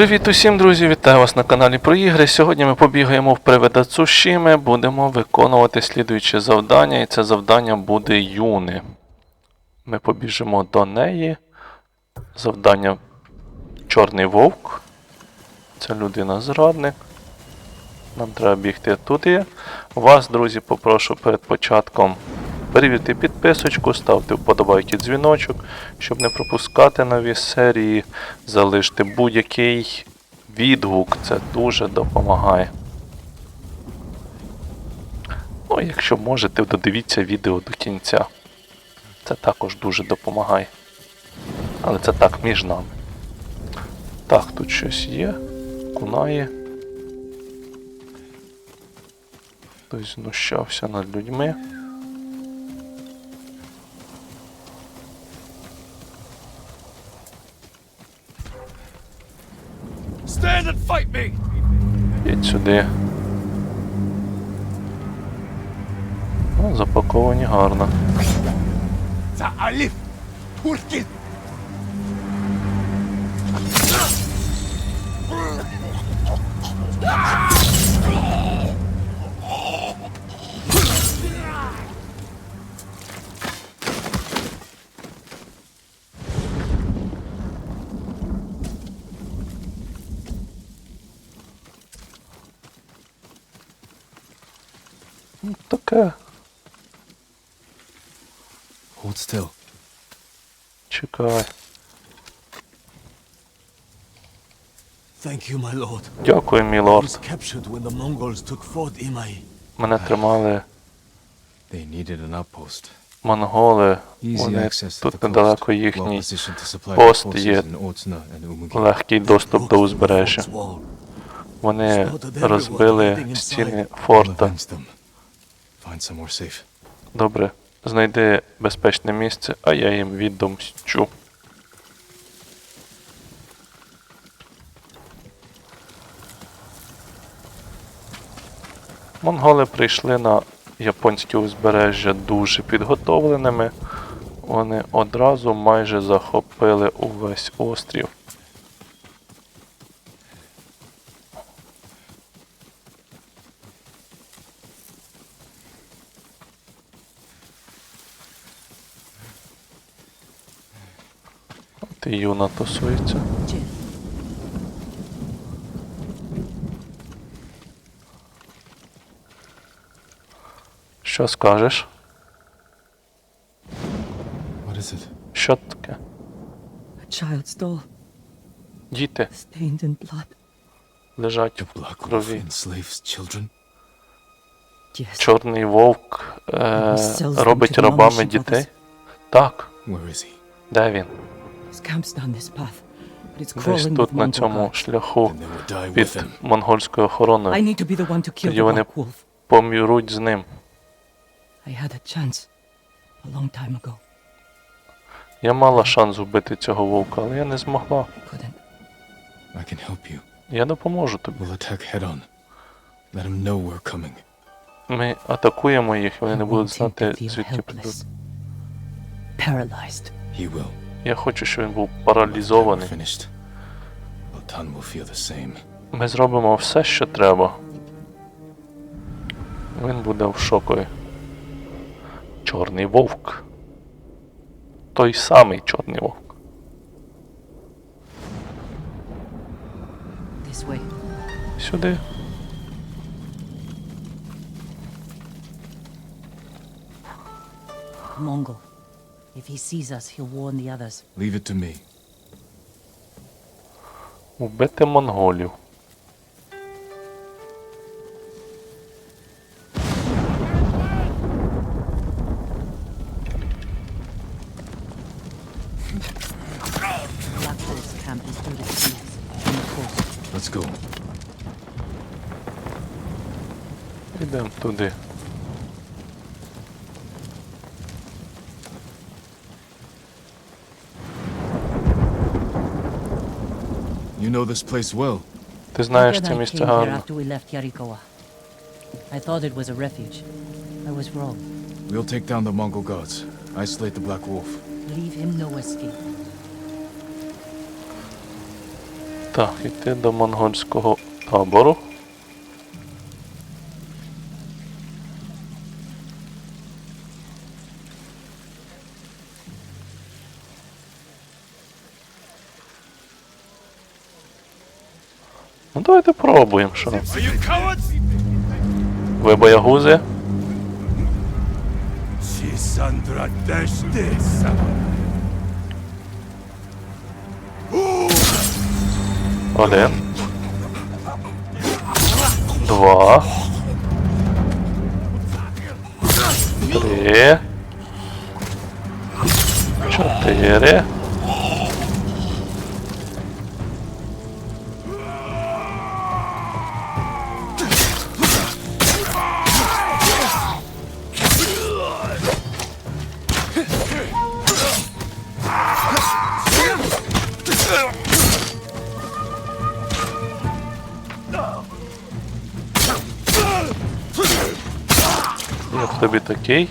Привіт усім, друзі! Вітаю вас на каналі про ігри. Сьогодні ми побігаємо в привида Цушіми, будемо виконувати слідуюче завдання, і це завдання буде Юни. Ми побіжимо до неї. Завдання Чорний Вовк. Це людина-зрадник. Нам треба бігти туди. Вас, друзі, попрошу перед початком перевірити підписочку, ставте вподобайки дзвіночок, щоб не пропускати нові серії, залиште будь-який відгук, це дуже допомагає. Ну, якщо можете, додивіться відео до кінця. Це також дуже допомагає. Але це так між нами. Так, тут щось є. Кунає. Хтось знущався над людьми. Stand fight me! Їдь сюди. Ну, запаковані гарно. Це Аліф! Туркін! Туркин! Ну, таке. Hold still. Чекай. Thank you, my lord. Дякую, мій лорд. captured when the Mongols took Fort Imai. Мене тримали They needed an outpost. монголи. Easy Вони access to the тут недалеко їхній positioned to supply пост є легкий доступ до узбережжя. Вони розбили стіни форта. Добре, знайди безпечне місце, а я їм відомщу. Монголи прийшли на японське узбережжя дуже підготовленими. Вони одразу майже захопили увесь острів. І юна тусується. Що скажеш? What is it? Що таке? A child's doll, Діти stained in blood. лежать в крові. enslaves children? Yes. Чорний вовк е, робить рабами дітей. Так, Where is he? де він? Десь тут на цьому шляху під монгольською I охороною. need to be the one to kill Тоді вони поміруть з ним. Я мала шанс вбити цього вовка, але я не змогла. Я допоможу тобі. Ми атакуємо їх, вони не будуть знати, звідки прийдуть. Я хочу, щоб він був паралізований. Ми зробимо все, що треба. Він буде в шокові. Чорний вовк. Той самий чорний вовк. Сюди. Mongol. If he sees us, he'll warn the others. Leave it to me. Вбити монголів. You know this place well. Ти знаєш Then це I місце came here гарно. after we left Yarikawa. I thought it was a refuge. I was wrong. We'll take down the Mongol gods. Isolate the Black Wolf. Leave him no escape. Так, йти до монгольського табору. Давайте пробуємо, що. Ви боягузи? Один. Два. Три. Чотири. Тобі такий?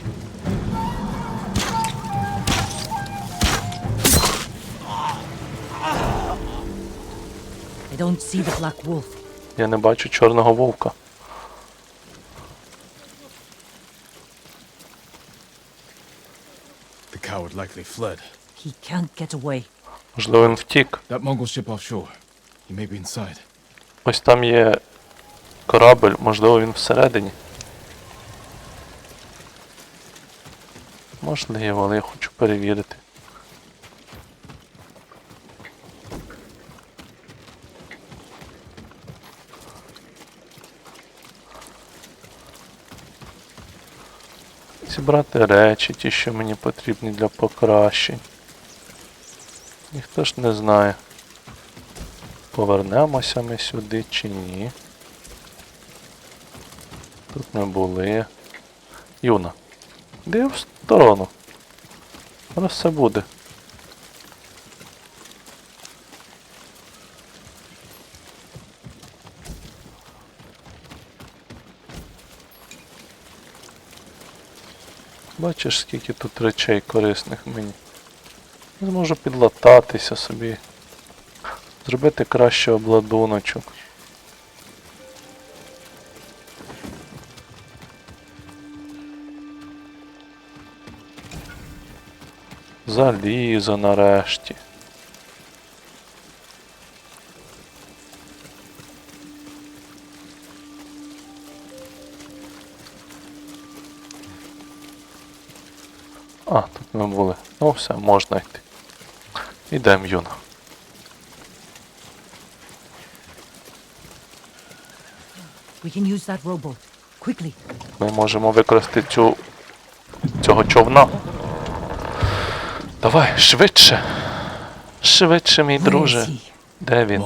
I don't see the Black Wolf. Я не бачу чорного вовка. The coward likely fled. He can't get away. Можливо, він втік. That Mongol ship offshore. He may be inside. Ось там є корабель, можливо, він всередині. Можливо, але я хочу перевірити. Зібрати речі, ті, що мені потрібні для покращень. Ніхто ж не знає. Повернемося ми сюди чи ні. Тут ми були. Юна. Де в сторону? Зараз все буде. Бачиш, скільки тут речей корисних мені. Зможу підлататися собі. Зробити краще обладуночок. Залізо нарешті. А, тут ми були. Ну все, можна йти. Ідемо, юна. We can use that rowboat. Quickly. Ми можемо використати цю цього човна. Давай, швидше. Швидше, мій друже. Де він?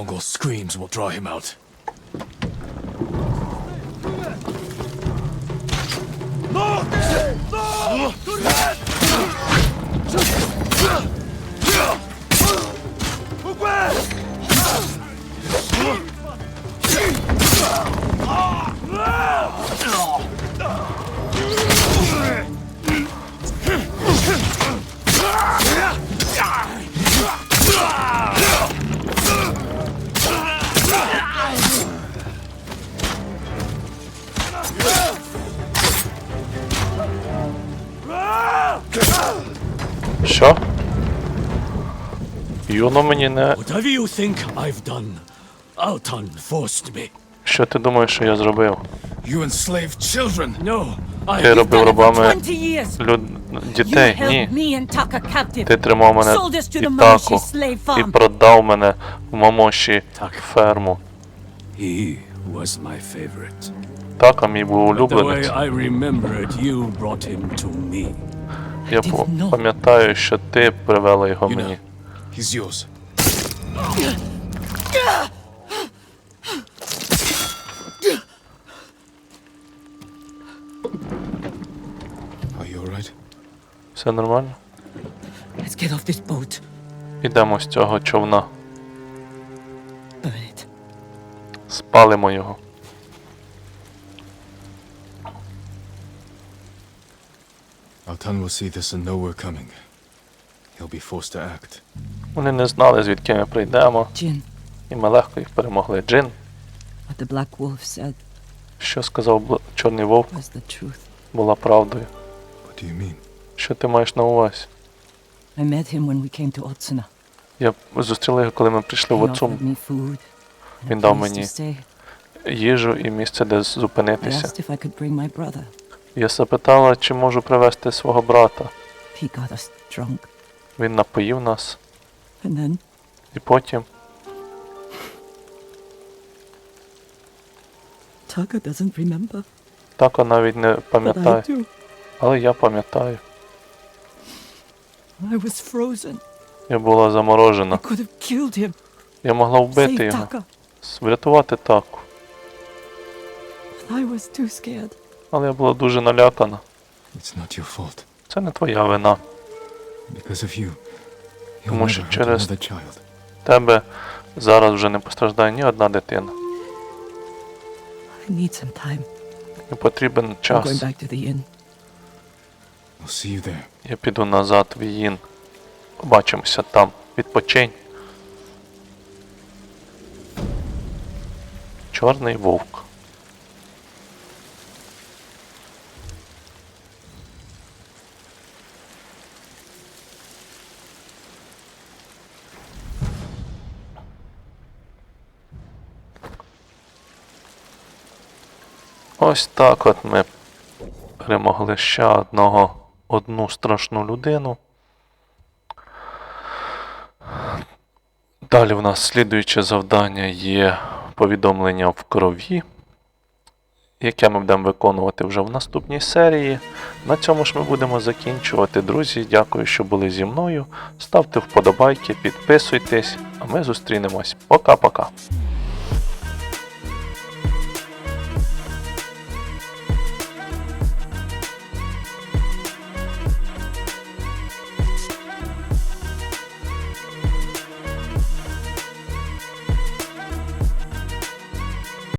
I've done, Altan forced me. Що ти думаєш, що я зробив? You enslaved children! No, Ти I. робив рабами 20 years. люд... You дітей? held Ні. me and Taka captive. Ти тримав мене Sold us to і the таку і farm. продав мене в Мамоші ферму. He was my favorite. Така мій був The Я пам'ятаю, що ти привела його мені. he's yours. Are you alright? Все нормально? Let's get off this boat. Ідемо з цього човна. Спалимо його. Altan will see this and know we're coming. He'll be forced to act. Вони не знали, звідки ми прийдемо. Jin, І ми легко їх перемогли. Джин, What the Black Wolf said що сказав Бл- Чорний Вовк, was the truth. була правдою. What do you mean? Що ти маєш на увазі? I met him when we came to Otsuna. Я зустріла його, коли ми прийшли в He Оцум. offered me food. and a Він дав place мені stay. їжу і місце, де I зупинитися. asked if I could bring my brother. Я запитала, чи можу привезти свого брата. He got us drunk. Він напоїв нас, And then і потім Taka doesn't remember, тако навіть не пам'ятає. Але я пам'ятаю. I was frozen. Я була I заморожена. could have killed him. Я могла вбити Save його, Taka. врятувати таку. I was too scared. Але я була дуже налякана. It's not your fault. Це не твоя вина. Because of you, Тому що через- Тебе зараз вже не постраждає ні одна дитина. I need some time. Мені потрібен I'm going час. back to the inn. I'll see you there. Я піду назад в Їн. Побачимося там. Відпочинь. Чорний вовк. Ось так от ми перемогли ще одного одну страшну людину. Далі в нас слідуюче завдання є повідомлення в крові, яке ми будемо виконувати вже в наступній серії. На цьому ж ми будемо закінчувати. Друзі, дякую, що були зі мною. Ставте вподобайки, підписуйтесь, а ми зустрінемось. Пока-пока.